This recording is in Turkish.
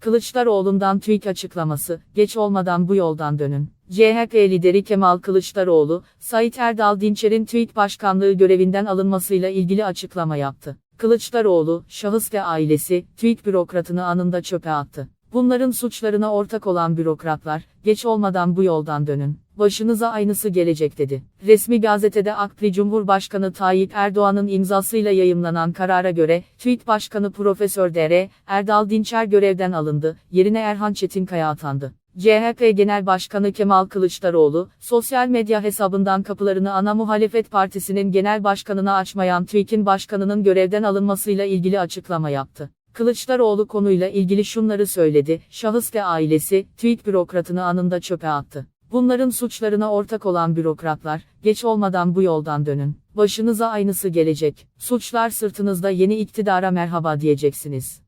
Kılıçdaroğlu'ndan TÜİK açıklaması, geç olmadan bu yoldan dönün. CHP lideri Kemal Kılıçdaroğlu, Sait Erdal Dinçer'in TÜİK başkanlığı görevinden alınmasıyla ilgili açıklama yaptı. Kılıçdaroğlu, şahıs ve ailesi, TÜİK bürokratını anında çöpe attı. Bunların suçlarına ortak olan bürokratlar, geç olmadan bu yoldan dönün. Başınıza aynısı gelecek dedi. Resmi gazetede AKP Cumhurbaşkanı Tayyip Erdoğan'ın imzasıyla yayımlanan karara göre, TÜİK Başkanı Profesör Dr. Erdal Dinçer görevden alındı, yerine Erhan Çetinkaya atandı. CHP Genel Başkanı Kemal Kılıçdaroğlu, sosyal medya hesabından kapılarını ana muhalefet partisinin genel başkanına açmayan TÜİK'in başkanının görevden alınmasıyla ilgili açıklama yaptı. Kılıçdaroğlu konuyla ilgili şunları söyledi, şahıs ve ailesi, TÜİK bürokratını anında çöpe attı. Bunların suçlarına ortak olan bürokratlar, geç olmadan bu yoldan dönün. Başınıza aynısı gelecek. Suçlar sırtınızda yeni iktidara merhaba diyeceksiniz.